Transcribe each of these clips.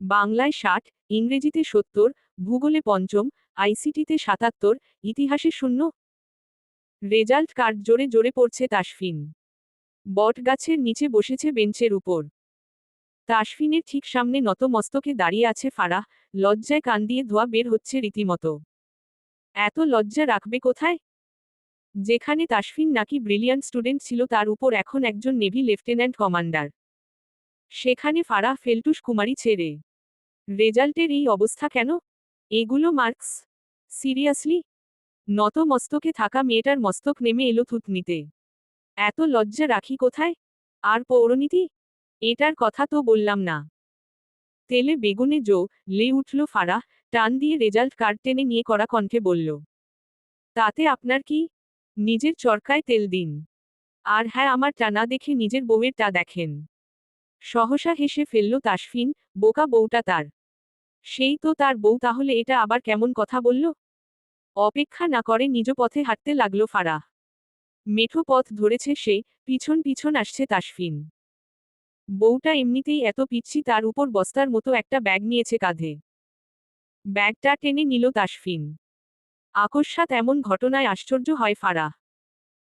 বাংলায় ষাট, ইংরেজিতে সত্তর, ভূগোলে পঞ্চম, আইসিটিতে সাতাত্তর, ইতিহাসে শূন্য। রেজাল্ট কার্ড জোরে জোরে পড়ছে তাসফিন। বট গাছের নিচে বসেছে বেঞ্চের উপর। তাসফিনের ঠিক সামনে নত মস্তকে দাঁড়িয়ে আছে ফারাহ, লজ্জায় কান দিয়ে ধোয়া বের হচ্ছে রীতিমতো। এত লজ্জা রাখবে কোথায়? যেখানে তাসফিন নাকি ব্রিলিয়ান্ট স্টুডেন্ট ছিল তার উপর এখন একজন নেভি লেফটেন্যান্ট কমান্ডার। সেখানে ফারাহ ফেলটুস কুমারী ছেড়ে রেজাল্টের এই অবস্থা কেন? এগুলো মার্কস? সিরিয়াসলি? নত মস্তকে থাকা মেয়েটার মস্তক নেমে এলো থুতনিতে। এত লজ্জা রাখি কোথায়? আর পৌরনীতি? এটার কথা তো বললাম না। তেলে বেগুনে জো লে উঠল ফারাহ টান দিয়ে রেজাল্ট কার্ড টেনে নিয়ে করা কণ্ঠে বলল, তাতে আপনার কি? নিজের চরকায় তেল দিন। আর হ্যাঁ আমার টানা দেখে নিজের বউয়ের টা দেখেন। সহসা হেসে ফেলল তাসফিন, বোকা বউটা তার। সেই তো তার বউ, তাহলে এটা আবার কেমন কথা বলল? অপেক্ষা না করে নিজ পথে হাঁটতে লাগল ফারাহ মেঠো পথ ধরেছে সে, পিছন পিছন আসছে তাসফিন। বউটা এমনিতেই এত পিচ্ছি, তার উপর বস্তার মতো একটা ব্যাগ নিয়েছে কাঁধে। ব্যাগটা টেনে নিল তাসফিন। আকস্মাত এমন ঘটনায় আশ্চর্য হয় ফারাহ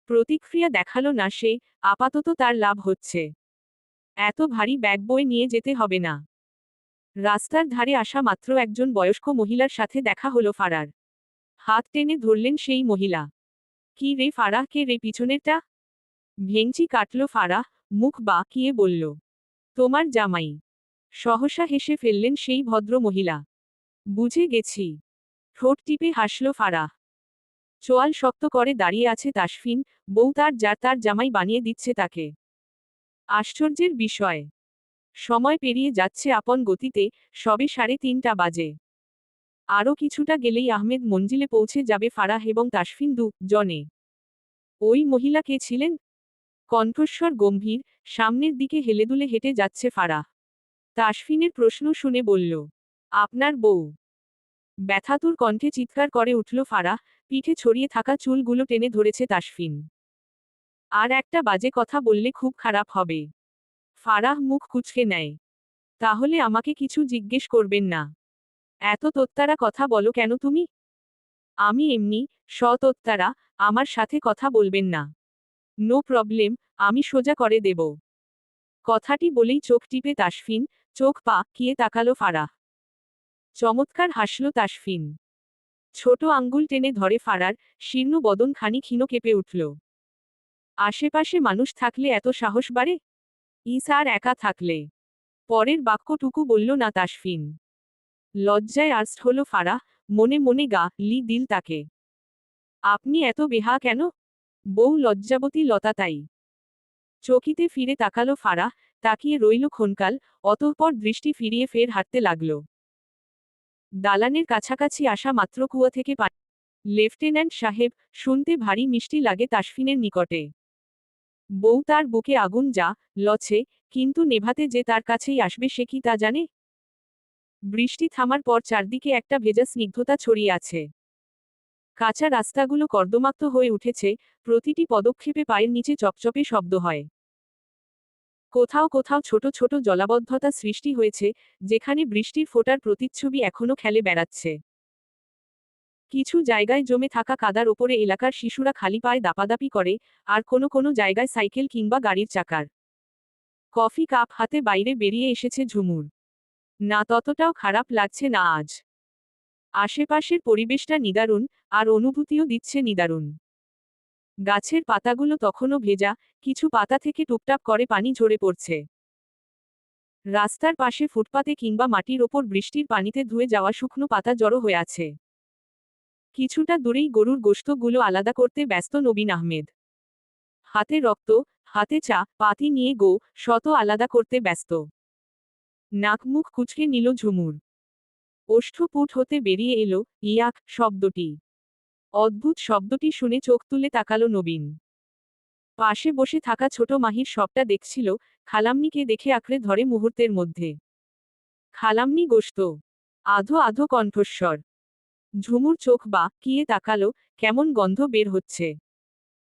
প্রতিক্রিয়া দেখাল না সে, আপাতত তার লাভ হচ্ছে। এত ভারী ব্যাগ বয়ে নিয়ে যেতে হবে না। রাস্তার ধারে আসা মাত্র একজন বয়স্ক মহিলার সাথে দেখা হলো ফারার। হাত টেনে ধরলেন সেই মহিলা। কি রে ফারাহ কে রে পিছনেরটা? ভেংচি কাটল ফারাহ মুখ বাঁকিয়ে বলল, তোমার জামাই। সহসা হেসে ফেললেন সেই ভদ্র মহিলা। বুঝে গেছি। ঠোঁট টিপে হাসল ফারাহ চোয়াল শক্ত করে দাঁড়িয়ে আছে তাসফিন, বউ তার যার তার জামাই বানিয়ে দিচ্ছে তাকে। আশ্চর্যের বিষয়। সময় পেরিয়ে যাচ্ছে আপন গতিতে, সবে সাড়ে তিনটা বাজে। আরও কিছুটা গেলেই আহমেদ মঞ্জিলে পৌঁছে যাবে ফারাহ এবং তাসফিন দু জনে ওই মহিলা কে ছিলেন? কণ্ঠস্বর গম্ভীর, সামনের দিকে হেলেদুলে হেঁটে যাচ্ছে ফারাহ। তাসফিনের প্রশ্ন শুনে বলল, আপনার বউ? ব্যথাতুর কণ্ঠে চিৎকার করে উঠল ফারাহ, পিঠে ছড়িয়ে থাকা চুলগুলো টেনে ধরেছে তাসফিন। আর একটা বাজে কথা বললে খুব খারাপ হবে। ফারাহ মুখ কুচকে নেয়। তাহলে আমাকে কিছু জিজ্ঞেস করবেন না। এত তোত্তারা কথা বলো কেন তুমি? আমি এমনি সতত্তারা, আমার সাথে কথা বলবেন না। নো প্রবলেম, আমি সোজা করে দেব। কথাটি বলেই চোখ টিপে তাসফিন, চোখ পা কিয়ে তাকালো ফারাহ। চমৎকার হাসল তাসফিন। ছোট আঙ্গুল টেনে ধরে ফারার, শীর্ণ বদন খানি ক্ষীণ কেঁপে উঠল। আশেপাশে মানুষ থাকলে এত সাহস বাড়ে? ইসার একা থাকলে। পরের বাক্যটুকু বলল না তাসফিন। লজ্জায় আর্স্ট হল ফারা মনে মনে গা, লি, দিল তাকে। আপনি এত বেহা কেন? বউ লজ্জাবতী লতা তাই। চকিতে ফিরে তাকালো ফারা তাকিয়ে রইল ক্ষণকাল, অতঃপর দৃষ্টি ফিরিয়ে ফের হাঁটতে লাগল। দালানের কাছাকাছি আসা মাত্র কুয়া থেকে পানি লেফটেন্যান্ট সাহেব, শুনতে ভারী মিষ্টি লাগে তাসফিনের নিকটে। বউ তার বুকে আগুন যা, লছে, কিন্তু নেভাতে যে তার কাছেই আসবে সে কি তা জানে? বৃষ্টি থামার পর চারদিকে একটা ভেজা স্নিগ্ধতা ছড়িয়ে আছে। কাঁচা রাস্তাগুলো কর্দমাক্ত হয়ে উঠেছে, প্রতিটি পদক্ষেপে পায়ের নিচে চপচপে শব্দ হয়। কোথাও কোথাও ছোট ছোট জলাবদ্ধতা সৃষ্টি হয়েছে, যেখানে বৃষ্টির ফোটার প্রতিচ্ছবি এখনও খেলে বেড়াচ্ছে। কিছু জায়গায় জমে থাকা কাদার ওপরে এলাকার শিশুরা খালি পায়ে দাপাদাপি করে, আর কোনো কোনো জায়গায় সাইকেল কিংবা গাড়ির চাকার। কফি কাপ হাতে বাইরে বেরিয়ে এসেছে ঝুমুর। না ততটাও খারাপ লাগছে না আজ। আশেপাশের পরিবেশটা নিদারুণ, আর অনুভূতিও দিচ্ছে নিদারুণ। গাছের পাতাগুলো তখনও ভেজা, কিছু পাতা থেকে টুপটাপ করে পানি ঝরে পড়ছে। রাস্তার পাশে ফুটপাতে কিংবা মাটির ওপর বৃষ্টির পানিতে ধুয়ে যাওয়া শুকনো পাতা জড়ো হয়ে আছে। কিছুটা দূরেই গরুর গোশতগুলো আলাদা করতে ব্যস্ত নবীন আহমেদ। হাতে রক্ত, হাতে চা, পাতি নিয়ে গো, শত আলাদা করতে ব্যস্ত। নাকমুখ কুচকে নিল ঝুমুর। ওষ্ঠপুট হতে বেরিয়ে এলো ইয়াক শব্দটি। অদ্ভুত শব্দটি শুনে চোখ তুলে তাকালো নবীন। পাশে বসে থাকা ছোট মাহির সবটা দেখছিল, খালামনিকে দেখে আঁকড়ে ধরে মুহূর্তের মধ্যে। খালামনি গোস্ত আধো আধো কণ্ঠস্বর। ঝুমুর চোখ বা কিয়ে তাকালো, কেমন গন্ধ বের হচ্ছে।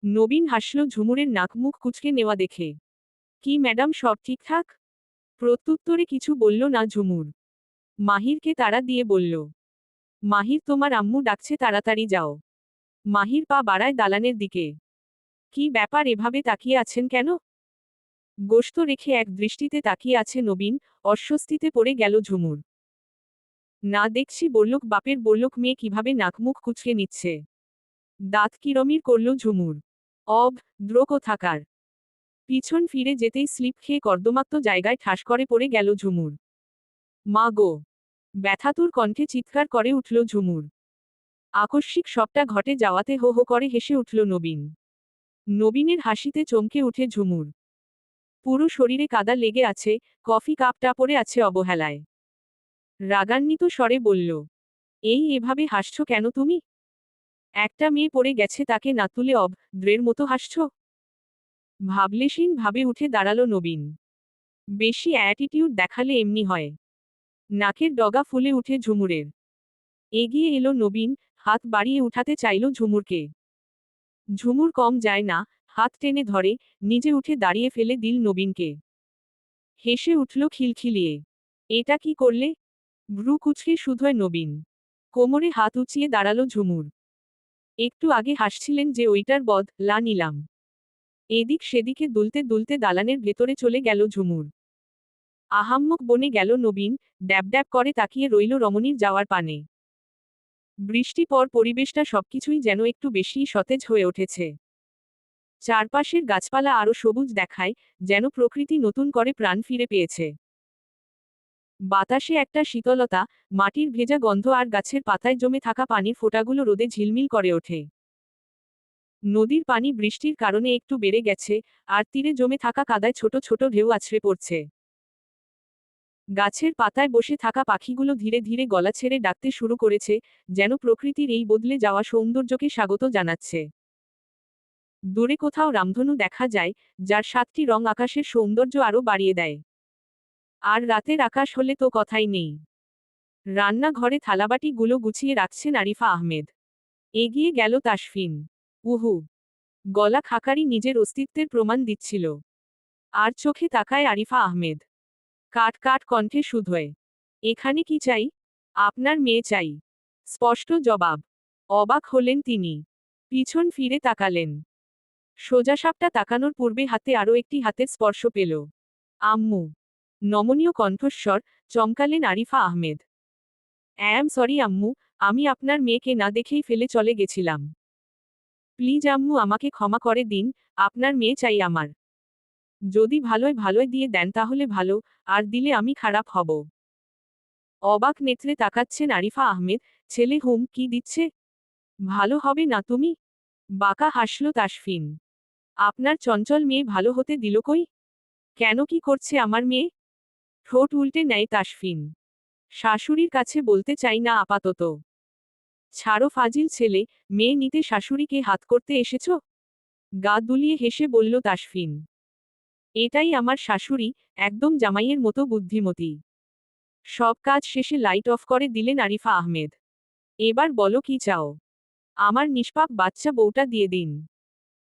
নবীন হাসল ঝুমুরের নাক মুখ কুচকে নেওয়া দেখে। কি, ম্যাডাম, সব ঠিকঠাক? প্রত্যুত্তরে কিছু বলল না ঝুমুর। মাহিরকে তাড়া দিয়ে বলল, মাহির, তোমার আম্মু ডাকছে, তাড়াতাড়ি যাও। মাহির পা বাড়ায় দালানের দিকে। কি ব্যাপার, এভাবে তাকিয়ে আছেন কেন? গোস্ত রেখে এক দৃষ্টিতে তাকিয়ে আছে নবীন, অস্বস্তিতে পড়ে গেল ঝুমুর। না দেখছি বললুক বাপের বললুক মেয়ে কীভাবে নাকমুখ কুচকে নিচ্ছে। দাঁত কিরমির করল ঝুমুর। অব, দ্রোক থাকার। পিছন ফিরে যেতেই স্লিপ খেয়ে কর্দমাক্ত জায়গায় ঠাস করে পড়ে গেল ঝুমুর। মা গো। ব্যথাতুর কণ্ঠে চিৎকার করে উঠল ঝুমুর। আকস্মিক সবটা ঘটে যাওয়াতে হো হো করে হেসে উঠল নবীন। নবীনের হাসিতে চমকে উঠে ঝুমুর। পুরো শরীরে কাদা লেগে আছে, কফি কাপটা পড়ে আছে অবহেলায়। রাগান্বিত স্বরে বলল, এই এভাবে হাসছ কেন তুমি? একটা মেয়ে পড়ে গেছে তাকে না তুলে অব, দ্রের মতো হাসছ? ভাবলেশীন ভাবে উঠে দাঁড়াল নবীন। বেশি অ্যাটিটিউড দেখালে এমনি হয়। নাকের ডগা ফুলে উঠে ঝুমুরের। এগিয়ে এলো নবীন, হাত বাড়িয়ে উঠাতে চাইল ঝুমুরকে। ঝুমুর কম যায় না, হাত টেনে ধরে, নিজে উঠে দাঁড়িয়ে ফেলে দিল নবীনকে। হেসে উঠল খিলখিলিয়ে, এটা কি করলে? ভ্রু কুচকে শুধোয় নবীন। কোমরে হাত উঁচিয়ে দাঁড়াল ঝুমুর। একটু আগে হাসছিলেন যে ওইটার বদ, লা নিলাম। এদিক সেদিকে দুলতে দুলতে দালানের ভেতরে চলে গেল ঝুমুর। আহাম্মক বনে গেল নবীন, ড্যাব ড্যাব করে তাকিয়ে রইল রমণীর যাওয়ার পানে। বৃষ্টি পর পরিবেশটা সবকিছুই যেন একটু বেশিই সতেজ হয়ে উঠেছে। চারপাশের গাছপালা আরও সবুজ দেখায়, যেন প্রকৃতি নতুন করে প্রাণ ফিরে পেয়েছে। বাতাসে একটা শীতলতা, মাটির ভেজা গন্ধ আর গাছের পাতায় জমে থাকা পানির ফোঁটাগুলো রোদে ঝিলমিল করে ওঠে। নদীর পানি বৃষ্টির কারণে একটু বেড়ে গেছে, আর তীরে জমে থাকা কাদায় ছোট ছোট ঢেউ আছড়ে পড়ছে। গাছের পাতায় বসে থাকা পাখিগুলো ধীরে ধীরে গলা ছেড়ে ডাকতে শুরু করেছে, যেন প্রকৃতির এই বদলে যাওয়া সৌন্দর্যকে স্বাগত জানাচ্ছে। দূরে কোথাও রামধনু দেখা যায়, যার সাতটি রং আকাশের সৌন্দর্য আরও বাড়িয়ে দেয়। আর রাতের আকাশ হলে তো কথাই নেই। রান্নাঘরে থালাবাটিগুলো গুছিয়ে রাখছেন আরিফা আহমেদ। এগিয়ে গেল তাসফিন। উহু। গলা খাকারি নিজের অস্তিত্বের প্রমাণ দিচ্ছিল। আর চোখে তাকায় আরিফা আহমেদ। কাট কাট কণ্ঠে শুধোয় এখানে কি চাই? আপনার মেয়ে চাই। স্পষ্ট জবাব। অবাক হলেন তিনি। পিছন ফিরে তাকালেন। সোজাসাপটা তাকানোর পূর্বে হাতে আরও একটি হাতের স্পর্শ পেল। আম্মু। নমনীয় কণ্ঠস্বর, চমকালেন আরিফা আহমেদ। অ্যাম সরি আম্মু, আমি আপনার মেয়েকে না দেখেই ফেলে চলে গেছিলাম। প্লিজ আম্মু আমাকে ক্ষমা করে দিন, আপনার মেয়ে চাই আমার। যদি ভালোয় ভালোয় দিয়ে দেন তাহলে ভালো, আর দিলে আমি খারাপ হব। অবাক নেত্রে তাকাচ্ছেন আরিফা আহমেদ, ছেলে হুম, কি দিচ্ছে? ভালো হবে না তুমি? বাঁকা হাসল তাসফিন। আপনার চঞ্চল মেয়ে ভালো হতে দিল কই? কেন কি করছে আমার মেয়ে? ঠোঁট উল্টে নেয় তাসফিন। শাশুড়ির কাছে বলতে চাই না আপাতত। ছাড়ো ফাজিল ছেলে, মেয়ে নিতে শাশুড়িকে হাত করতে এসেছ? গা দুলিয়ে হেসে বলল তাসফিন। এটাই আমার শাশুড়ি, একদম জামাইয়ের মতো বুদ্ধিমতী। সব কাজ শেষে লাইট অফ করে দিলেন আরিফা আহমেদ। এবার বলো কি চাও? আমার নিষ্পাপ বাচ্চা বউটা দিয়ে দিন।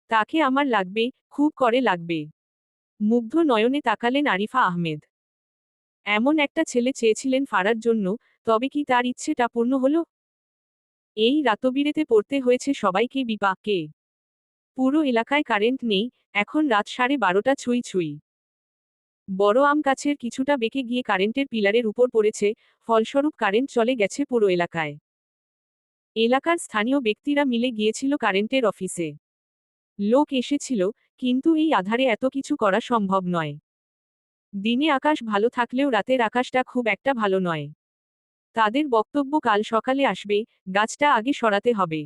তাকে আমার লাগবে, খুব করে লাগবে। মুগ্ধ নয়নে তাকালেন আরিফা আহমেদ। এমন একটা ছেলে চেয়েছিলেন ফারার জন্য, তবে কি তার ইচ্ছেটা পূর্ণ হলো? এই রাতবিরেতে পড়তে হয়েছে সবাইকে বিপাকে। পুরো এলাকায় কারেন্ট নেই, এখন রাত সাড়ে বারোটা ছুঁই ছুঁই। বড় আম গাছের কিছুটা বেঁকে গিয়ে কারেন্টের পিলারের উপর পড়েছে, ফলস্বরূপ কারেন্ট চলে গেছে পুরো এলাকায়। এলাকার স্থানীয় ব্যক্তিরা মিলে গিয়েছিল কারেন্টের অফিসে। লোক এসেছিল, কিন্তু এই আধারে এত কিছু করা সম্ভব নয়। দিনে আকাশ ভালো থাকলেও রাতের আকাশটা খুব একটা ভালো নয়। তাদের বক্তব্য কাল সকালে আসবে, গাছটা আগে সরাতে হবে।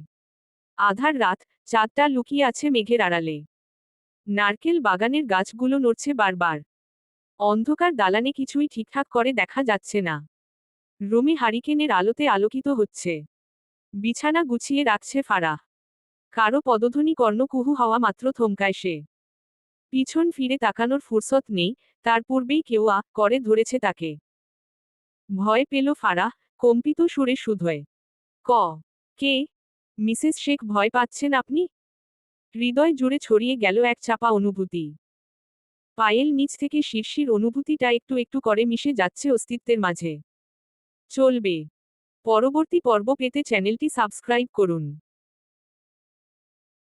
আধার রাত, চাঁদটা লুকিয়ে আছে মেঘের আড়ালে। নারকেল বাগানের গাছগুলো নড়ছে বারবার। অন্ধকার দালানে কিছুই ঠিকঠাক করে দেখা যাচ্ছে না। রুমি হারিকেনের আলোতে আলোকিত হচ্ছে। বিছানা গুছিয়ে রাখছে ফারাহ। কারও পদধ্বনি কর্ণকুহু হওয়া মাত্র থমকায় সে। পিছন ফিরে তাকানোর ফুরসত নেই তার পূর্বেই কেউ আ করে ধরেছে তাকে। ভয় পেল ফারাহ, কম্পিত সুরে শুধোয় ক, কে? মিসেস শেখ ভয় পাচ্ছেন আপনি? হৃদয় জুড়ে ছড়িয়ে গেল এক চাপা অনুভূতি। পায়েল নিচ থেকে শিরশির অনুভূতিটা একটু একটু করে মিশে যাচ্ছে অস্তিত্বের মাঝে। চলবে। পরবর্তী পর্ব পেতে চ্যানেলটি সাবস্ক্রাইব করুন।